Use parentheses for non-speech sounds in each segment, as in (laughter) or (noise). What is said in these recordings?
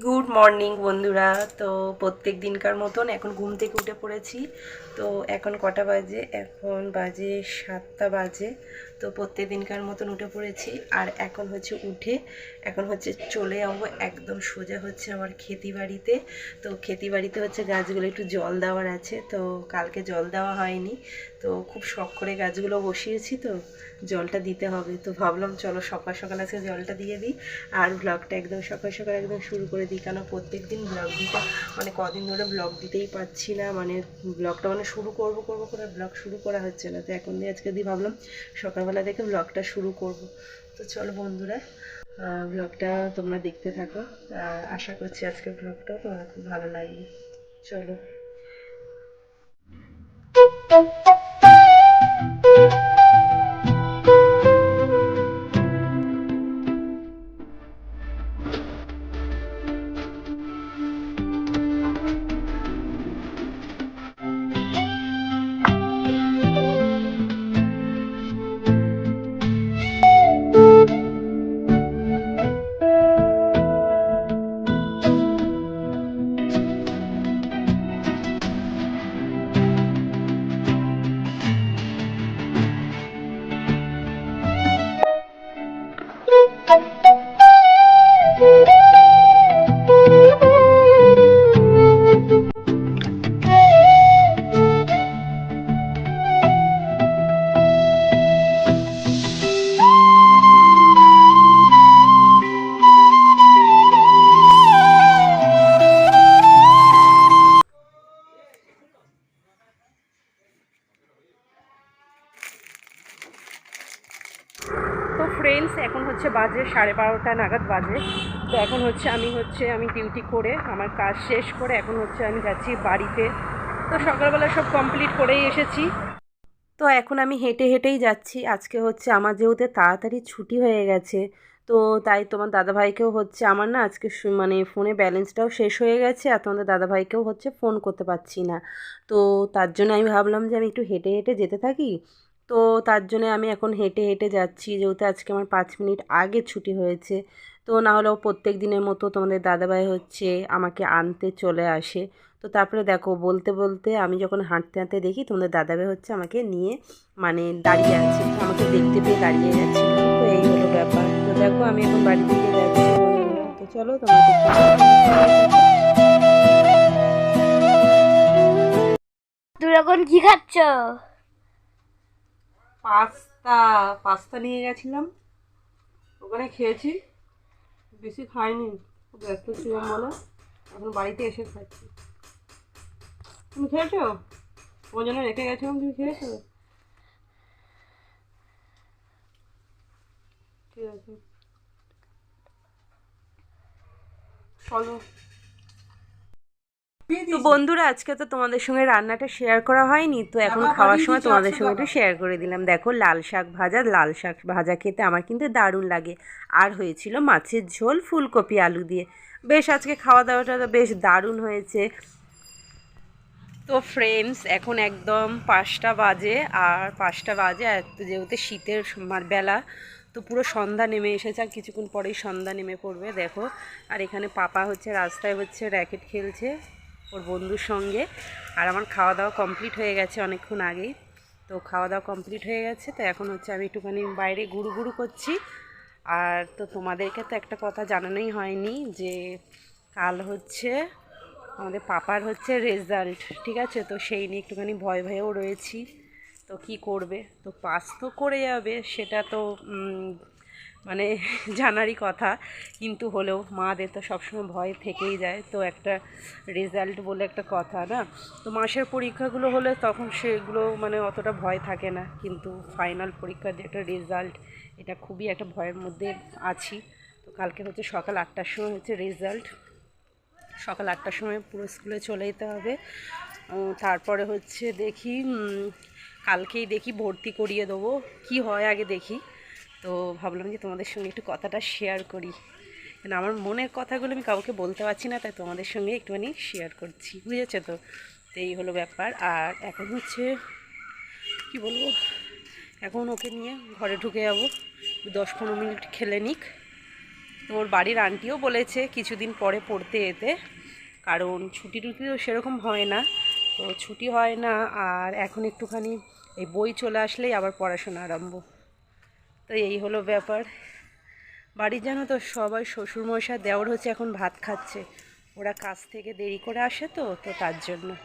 Good morning বন্ধুরা। তো প্রত্যেক দিনকার মতন এখন ঘুম থেকে উঠে পড়েছি। তো এখন কটা বাজে? এখন বাজে সাতটা বাজে। তো প্রত্যেক দিনকার মতন উঠে পড়েছি। আর এখন হচ্ছে উঠে, এখন হচ্ছে চলে যাব একদম সোজা হচ্ছে আমার খেতি বাড়িতে তো খেতি বাড়িতে হচ্ছে গাছগুলো একটু জল দেওয়ার আছে, তো কালকে জল দেওয়া হয়নি। তো খুব শখ করে গাছগুলো বসিয়েছি তো, জলটা দিতে হবে। তো ভাবলাম চলো সকাল সকাল আজকে জলটা দিয়ে দিই। আর ব্লগটা একদম সকাল সকাল একদম শুরু করে দিই কেন প্রত্যেক দিন ব্লগ দিতে মানে কদিন ধরে ব্লগ দিতেই পারছি না। মানে ব্লগটা মানে শুরু করব করব করে ব্লগ শুরু করা হচ্ছে না। তো এখন দিয়ে আজকে দিয়ে ভাবলাম সকালবেলা থেকে ব্লগটা শুরু করব। তো চলো বন্ধুরা ব্লগটা তোমরা দেখতে থাকো। আশা করছি আজকের ব্লগটাও তোমার খুব ভালো লাগবে। চলো। হচ্ছে বাজে, সাড়ে বারোটা নাগাদ বাজে। তো এখন হচ্ছে আমি হচ্ছে, আমি ডিউটি করে আমার কাজ শেষ করে এখন হচ্ছে আমি যাচ্ছি বাড়িতে। তো সকালবেলা সব কমপ্লিট করেই এসেছি। তো এখন আমি হেঁটে হেঁটেই যাচ্ছি। আজকে হচ্ছে আমার যেহেতু তাড়াতাড়ি ছুটি হয়ে গেছে, তো তাই তোমার দাদাভাইকেও হচ্ছে আমার না আজকে মানে ফোনে ব্যালেন্সটাও শেষ হয়ে গেছে আর তোমাদের দাদাভাইকেও হচ্ছে ফোন করতে পারছি না। তো তার জন্য আমি ভাবলাম যে আমি একটু হেঁটে হেঁটে যেতে থাকি। তো তার জন্য আমি এখন হেঁটে হেঁটে যাচ্ছি। যেহেতু আজকে আমার পাঁচ মিনিট আগে ছুটি হয়েছে, তো না হলেও প্রত্যেক দিনের মতো তোমাদের দাদাভাই হচ্ছে আমাকে আনতে চলে আসে। তো তারপরে দেখো, বলতে বলতে আমি যখন হাঁটতে হাঁটতে দেখি তোমাদের দাদাভাই হচ্ছে আমাকে নিয়ে মানে দাঁড়িয়ে আছে, আমাকে দেখতে পেয়ে দাঁড়িয়ে যাচ্ছিল তো এই হলো ব্যাপার। তো দেখো, আমি এখন বাড়ির দিকে যাচ্ছি। চলো থাকো। তুই এখন কি খাচ্ছ? পাস্তা পাস্তা নিয়ে গেছিলাম। ওখানে খেয়েছি। বেশি খাইনি, খুব ব্যস্ত ছিলাম বলে। এখন বাড়িতে এসে খাচ্ছি। তুমি খেয়েছো? তোমার জন্য রেখে গেছিলাম, তুমি খেয়েছো? ঠিক আছে। চলো। তো বন্ধুরা আজকে তো তোমাদের সঙ্গে রান্নাটা শেয়ার করা হয়নি তো এখন খাওয়ার সময় তোমাদের সঙ্গে একটু শেয়ার করে দিলাম। দেখো লাল শাক ভাজা লাল শাক ভাজা খেতে আমার কিন্তু দারুণ লাগে। আর হয়েছিল মাছের ঝোল ফুলকপি আলু দিয়ে। বেশ আজকে খাওয়া দাওয়াটা তো বেশ দারুণ হয়েছে। তো ফ্রেন্ডস এখন একদম পাঁচটা বাজে আর পাঁচটা বাজে আর তো যেহেতু শীতের বেলা তো পুরো সন্ধ্যা নেমে এসেছে আর কিছুক্ষণ পরেই সন্ধ্যা নেমে পড়বে দেখো। আর এখানে পাপা হচ্ছে রাস্তায় হচ্ছে র্যাকেট খেলছে। ওর বন্ধুর সঙ্গে। আর আমার খাওয়া দাওয়া কমপ্লিট হয়ে গেছে অনেকক্ষণ আগেই। তো খাওয়া দাওয়া কমপ্লিট হয়ে গেছে, তো এখন হচ্ছে আমি একটুখানি বাইরে ঘুরু ঘুরু করছি। আর তো তোমাদেরকে তো একটা কথা জানানোই হয়নি যে কাল হচ্ছে আমাদের পাপার হচ্ছে রেজাল্ট ঠিক আছে? তো সেই নিয়ে একটুখানি ভয় ভয়েও রয়েছি। তো কি করবে? তো পাস তো করে যাবে, সেটা তো মানে (laughs) জানারই কথা। কিন্তু হলেও মাদের তো সবসময় ভয় থেকেই যায়। তো একটা রেজাল্ট বলে একটা কথা, না? তো মাসের পরীক্ষাগুলো হলে তখন সেগুলো মানে অতটা ভয় থাকে না। কিন্তু ফাইনাল পরীক্ষার যে একটা রেজাল্ট এটা খুবই একটা ভয়ের মধ্যে আছি। তো কালকে হচ্ছে সকাল আটটার সময় হচ্ছে রেজাল্ট সকাল আটটার সময় পুরো স্কুলে চলে যেতে হবে। তারপরে হচ্ছে দেখি কালকেই দেখি ভর্তি করিয়ে দেবো। কি হয় আগে দেখি। তো ভাবলাম যে তোমাদের সঙ্গে একটু কথাটা শেয়ার করি। কারণ আমার মনের কথাগুলো আমি কাউকে বলতে পারছি না, তাই তোমাদের সঙ্গে একটুখানি শেয়ার করছি। বুঝেছ তো? এই হলো ব্যাপার। আর এখন হচ্ছে, কি বলব? এখন ওকে নিয়ে ঘরে ঢুকে যাব। দশ পনেরো মিনিট খেলে নিক। তো ওর বাড়ির আন্টিও বলেছে কিছুদিন পরে পড়তে এতে। কারণ ছুটি টুটি তো সেরকম হয় না। তো ছুটি হয় না, আর এখন একটুখানি এই বই চলে আসলেই আবার পড়াশোনা আরম্ভ। তো এই হলো ব্যাপার। বাড়ির জানো তো সবাই শ্বশুরমশাই দেওর হচ্ছে এখন ভাত খাচ্ছে। ওরা কাজ থেকে দেরি করে আসে তো তো তার জন্য।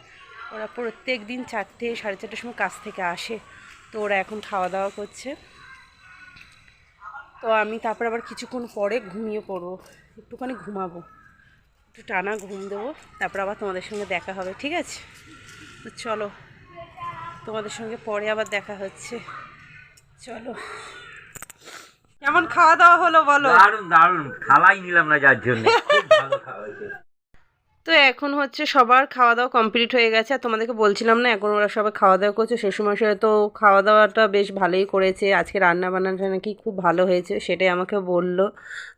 ওরা প্রত্যেক দিন চারটে, সাড়ে চারটের সময় কাজ থেকে আসে। তো ওরা এখন খাওয়া দাওয়া করছে। তো আমি তারপর আবার কিছুক্ষণ পরে ঘুমিয়ে পড়ব। একটুখানি ঘুমাবো। একটু টানা ঘুম দেবো। তারপর আবার তোমাদের সঙ্গে দেখা হবে, ঠিক আছে? তো চলো, তোমাদের সঙ্গে পরে আবার দেখা হচ্ছে। চলো। কেমন খাওয়া দাওয়া হলো বলো? দারুণ দারুণ খালাই নিলাম না যার জন্য। (laughs) খুব ভালো খাওয়া হয়েছে। তো এখন হচ্ছে সবার খাওয়া দাওয়া কমপ্লিট হয়ে গেছে। আর তোমাদেরকে বলছিলাম না এখন ওরা সবাই খাওয়া দাওয়া করছে শ্বশুরমশাই তো খাওয়া দাওয়াটা বেশ ভালোই করেছে। আজকে রান্না বান্নাটা নাকি খুব ভালো হয়েছে সেটাই আমাকে বলল।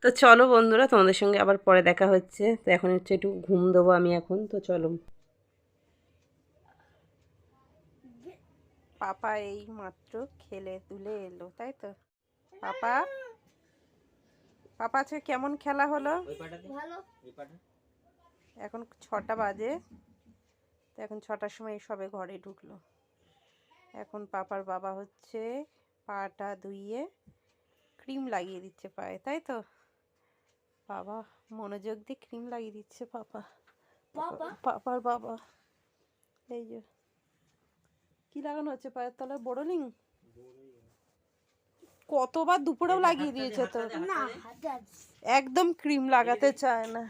তো চলো বন্ধুরা তোমাদের সঙ্গে আবার পরে দেখা হচ্ছে। তো এখন হচ্ছে একটু ঘুম দেবো আমি এখন তো চলো। পাপা এই মাত্র খেলে তুলে এলো তাই তো? পাপা? পাপা আজকে কেমন খেলা হলো? এখন ছটা বাজে। তো এখন ছটার সময় সবে ঘরে ঢুকলো। এখন পাপার বাবা হচ্ছে পাটা ধুইয়ে ক্রিম লাগিয়ে দিচ্ছে পায়ে তাই তো? বাবা মনোযোগ দিয়ে ক্রিম লাগিয়ে দিচ্ছে পাপা। পাপার বাবা। এই যে। কি লাগানো হচ্ছে পায়ের তলায়? বোরোলিং কতবার দুপুরেও লাগিয়ে দিয়েছে তো একদম ক্রিম লাগাতে চায় না।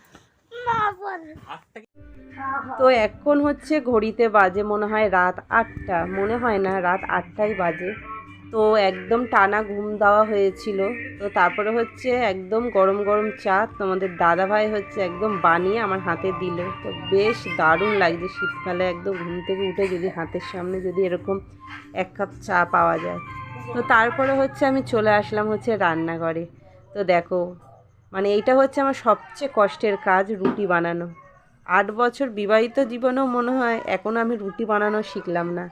তো এখন হচ্ছে ঘড়িতে বাজে মনে হয় রাত আটটা। মনে হয় না রাত আটটাই বাজে। তো একদম টানা ঘুম দেওয়া হয়েছিল। তো তারপরে হচ্ছে একদম গরম গরম চা তোমাদের দাদা ভাই হচ্ছে একদম বানিয়ে আমার হাতে দিল। তো বেশ দারুণ লাগছে শীতকালে একদম ঘুম থেকে উঠে যদি হাতের সামনে যদি এরকম এক কাপ চা পাওয়া যায়। তো তারপরে হচ্ছে আমি চলে আসলাম হচ্ছে রান্নাঘরে। তো দেখো মানে এইটা হচ্ছে আমার সবচেয়ে কষ্টের কাজ রুটি বানানো। আট বছর বিবাহিত জীবনেও মনে হয় এখনও আমি রুটি বানানো শিখলাম না।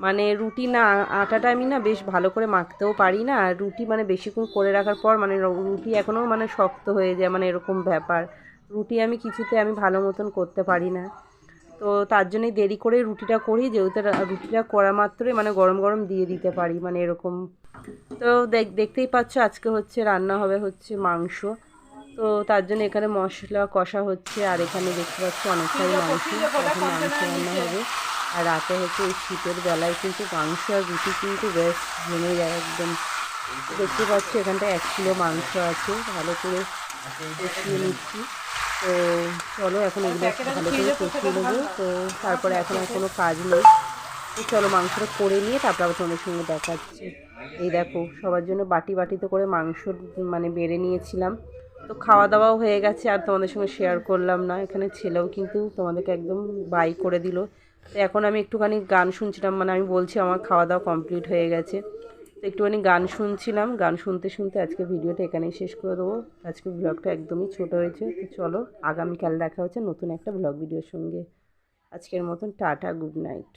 মানে রুটি না আটাটা আমি না বেশ ভালো করে মাখতেও পারি না আর রুটি মানে বেশিক্ষণ করে রাখার পর মানে রুটি এখনও মানে শক্ত হয়ে যায় মানে এরকম ব্যাপার রুটি আমি কিছুতে আমি ভালো মতন করতে পারি না তো তার জন্যই দেরি করে রুটিটা করি যেহেতু রুটিটা করা মাত্রই মানে গরম গরম দিয়ে দিতে পারি মানে এরকম তো দেখ- দেখতেই পাচ্ছ আজকে হচ্ছে রান্না হবে হচ্ছে মাংস তো তার জন্য এখানে মশলা কষা হচ্ছে আর এখানে দেখতে পাচ্ছি অনেকটাই মাংস মাংস রান্না হবে আর রাতে হচ্ছে এই শীতের বেলায় কিন্তু মাংস আর রুটি কিন্তু বেশ জমে যায় একদম। দেখতে পাচ্ছি এখানটা এক কিলো মাংস আছে ভালো করে কষিয়ে নিচ্ছি। তো চলো এখন এগুলো ভালো করে কষিয়ে নেব। তো তারপরে এখন আর কোনো কাজ নেই। তো চলো মাংসটা করে নিয়ে তারপর আবার তোমাদের সঙ্গে দেখাচ্ছি। এই দেখো সবার জন্য বাটি বাটিতে করে মাংস মানে বেড়ে নিয়েছিলাম। তো খাওয়া দাওয়াও হয়ে গেছে আর তোমাদের সঙ্গে শেয়ার করলাম না। এখানে ছেলেও কিন্তু তোমাদেরকে একদম বাই করে দিল। এখন আমি একটুখানি গান শুনছিলাম মানে আমি বলছি আমার খাওয়া দাওয়া কমপ্লিট হয়ে গেছে। তো একটুখানি গান শুনছিলাম, গান শুনতে শুনতে আজকে ভিডিওটা এখানেই শেষ করে দেবো। আজকে ব্লগটা একদমই ছোট হয়েছে, তো চলো আগামীকাল দেখা হচ্ছে নতুন একটা ব্লগ ভিডিওর সঙ্গে। আজকের মতন টাটা গুড নাইট